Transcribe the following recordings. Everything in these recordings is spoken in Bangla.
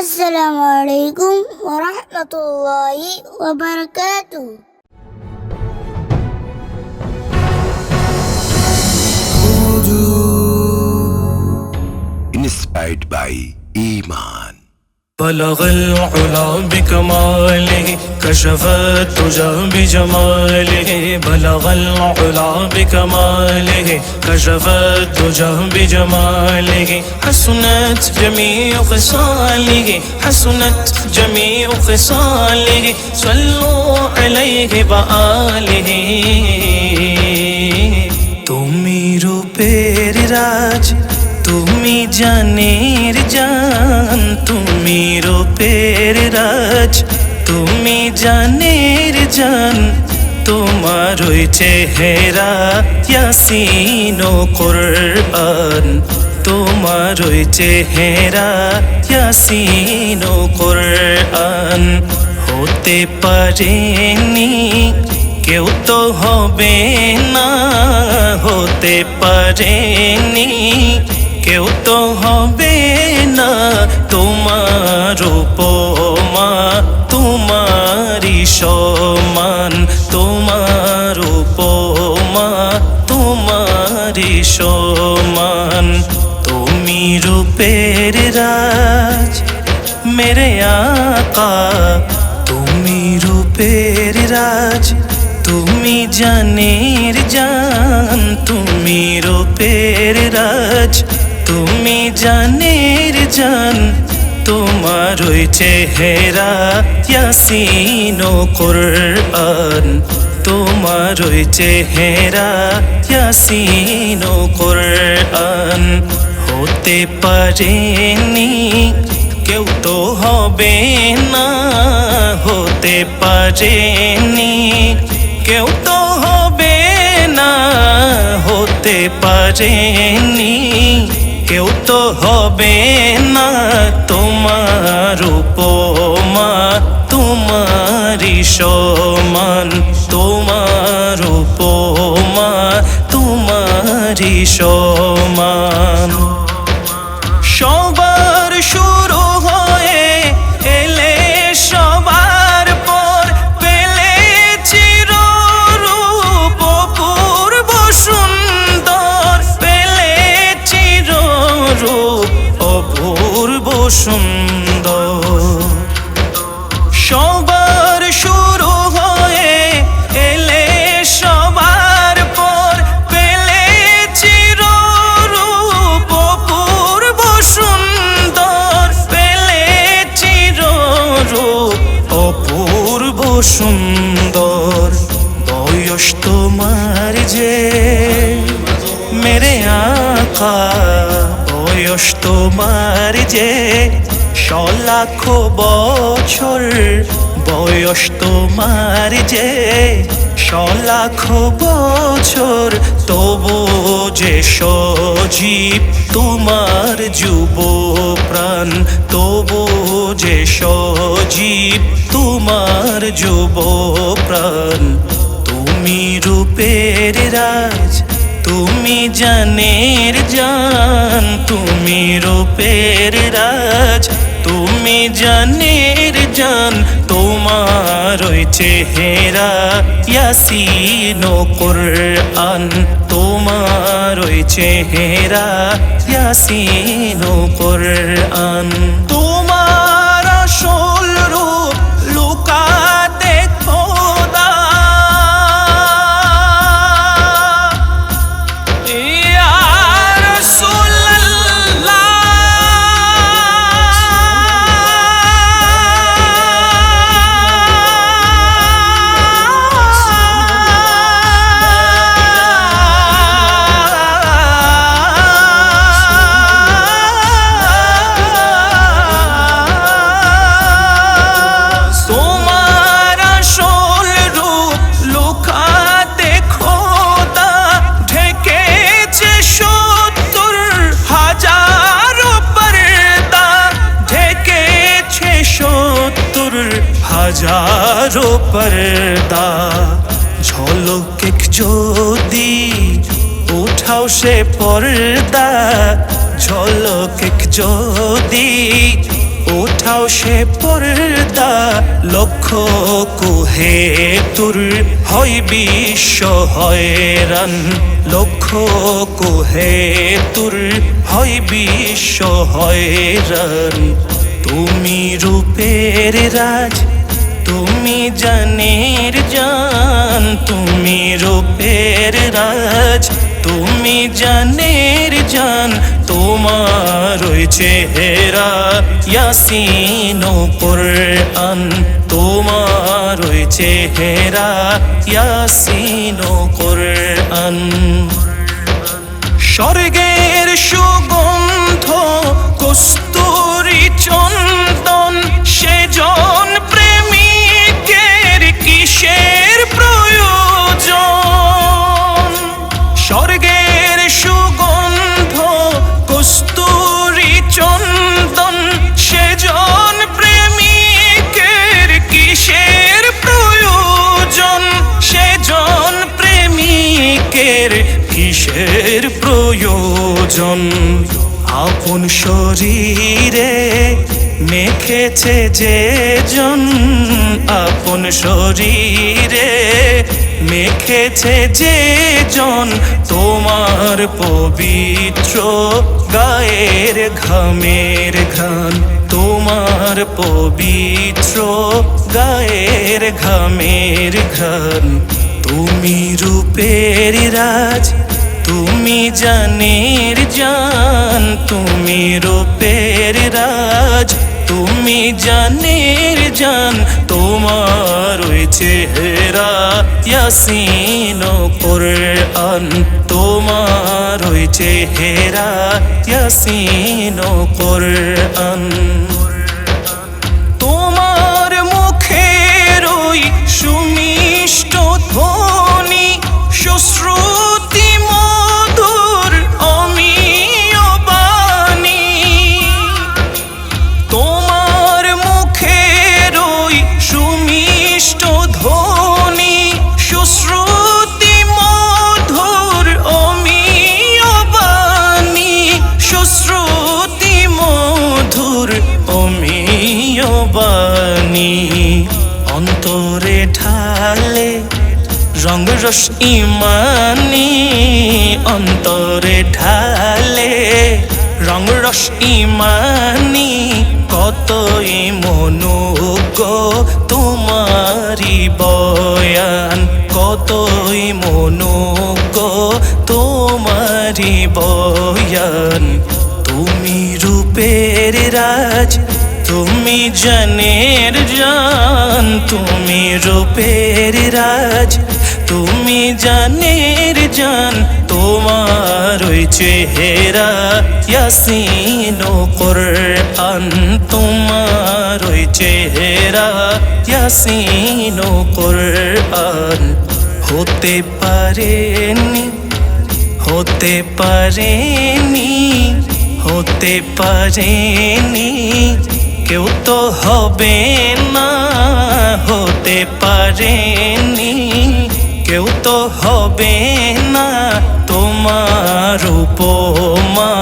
السلام عليكم ورحمة الله وبركاته. Inspired by Iman. بلغ العلا بكماله كشف التجى بجماله. بلغ العلا بكماله كشف الدجى بجماله حسنت جميع خصاله حسنت جميع خصاله صلوا عليه وآله তুমি রূপের রাজ তুমি জানের জান তুমি রূপের রাজ তুমি জানের জান তোমার ওই চেহারা ইয়াসিন ও কোরআন। তোমার ওই চেহারা ইয়াসিন ও কোরআন। হতে পারেনি, কেউ তো হবে না। হতে পারেনি কেউ তো হবে না তোমার উপমা তোমারই সমান, তোমার উপমা তোমারই সমান। তুমি রূপের রাজ মেরে আকা, তুমি রূপের রাজ, তুমি জানের জান, তুমি রূপের রাজ। তুমি জানের জান, তোমার ওই চেহারা ইয়াসিন ও কোরআন। তোমার ওই চেহারা ইয়াসিন ও কোরআন। হতে পারেনি, কেউ তো হবে না। হতে পারেনি, কেউ তো হবে না। হতে পারেনি কেউ তো হবে না তোমার উপমা তোমার সমান তোমার উপমা তোমার সমান। সুন্দর। সবার শুরু হয়ে এলে সবার পর পেলে চিররূপ অপূর্ব সুন্দর। পেলে চিররূপ অপূর্ব সুন্দর। বয়স তোমার যে, মেরে আকা বয়স তোমার যে সলাখ বছর, বয়স তোমার যে সলাখ বছর, তবু যে সজীব তোমার যুব প্রাণ, তবু যে সজীব তোমার যুব প্রাণ। তুমি রূপের রাজ তুমি জানের জান, তুমি রূপের রাজ। তুমি জানের জান, তোমার ওই চেহারা, ইয়াসিন কোরআন। তোমার ওই চেহারা, ইয়াসিন কোরআন। তোমার আসল হাজার পর্দা ঝলক যদি উঠাও সে পর্দা। ঝলক যদি ওঠাও সে পর্দা। লক্ষ কুহে তুর হয় বিশ্ব হয়রান। লক্ষ কুহে তুর হয় বিশ্ব হয়রান। তুমি রূপের রাজ তুমি জানের জান, তুমি রূপের রাজ। তুমি জানের জান, তোমার ওই চেহারা ইয়াসিন কোরআন তোমার ওই চেহারা ইয়াসিন কোরআন স্বর্গের সুগন্ধ, কস্তুরি চন্দন আপন শরীরে মেখেছে যে জন, আপন শরীরে মেখেছে যে জন, তোমার পবিত্র গায়ের ঘামের ঘান তোমার পবিত্র গায়ের ঘামের ঘান তুমি রূপের রাজ তুমি জানের জান, তুমি রূপের রাজ। তুমি জানের জান, তোমার ওই চেহারা ইয়াসিন কোরআন। তোমার ওই চেহারা ইয়াসিন কোরআন। রস ইমানি অন্তরে ঢালে রঙ রস ইমানি, কতই মনোগ তোমারি বয়ান, কতই মনোগ তোমারি বয়ান। তুমি রূপের রাজ, তুমি জানের জান, তুমি রূপের রাজ। তুমি জানের জান, তোমার ওই চেহারা ইয়াসিন কোরআন, তোমার ওই চেহারা ইয়াসিন কোরআন। হতে পারেনি হতে পারেনি হতে পারেনি, কেউ তো হবে না, হতে পারেনি। কেউ তো হবে না তোমার উপমা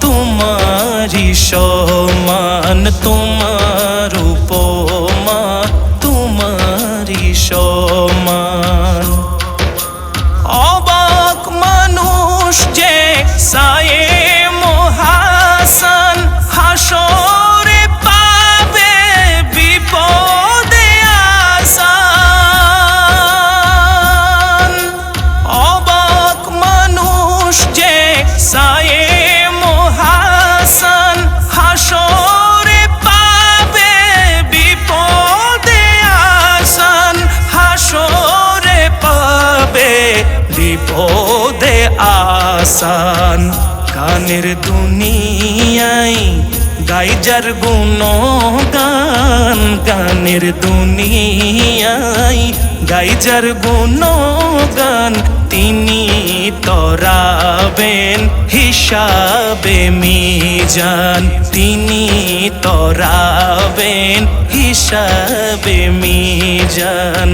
তোমারি সমান তোমার উপমা তোমারি সমান। গানের দুনিয়ায় গাইজার গুণ গান গানের দুনিয়ায় গাইজার গুণ গান তিনি তরাবেন হিসাবে মিজান। তিনি তরাবেন হিসাবে মিজান।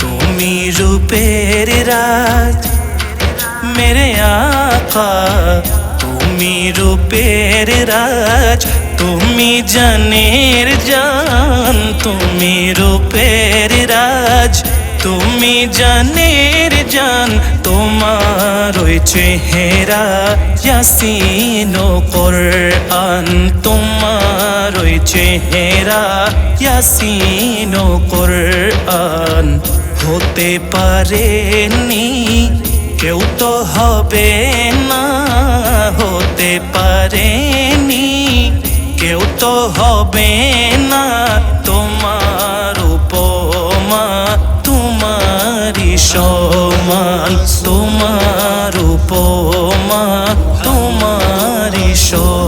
তুমি রূপের রাজ, মেরে আকা তুমি রূপের রাজ, তুমি জানের জান, তুমি রূপের রাজ, তুমি জানের জান, তোমার ওই চেহারা ইয়াসিন কোরআন, তোমার ওই চেহারা ইয়াসিন কোরআন, হতে পারেনি কেউ তো হবে না হতে পারেনি। কেউ তো হবে না তোমার উপমা তোমারি সমান তোমার উপমা তোমারি সমান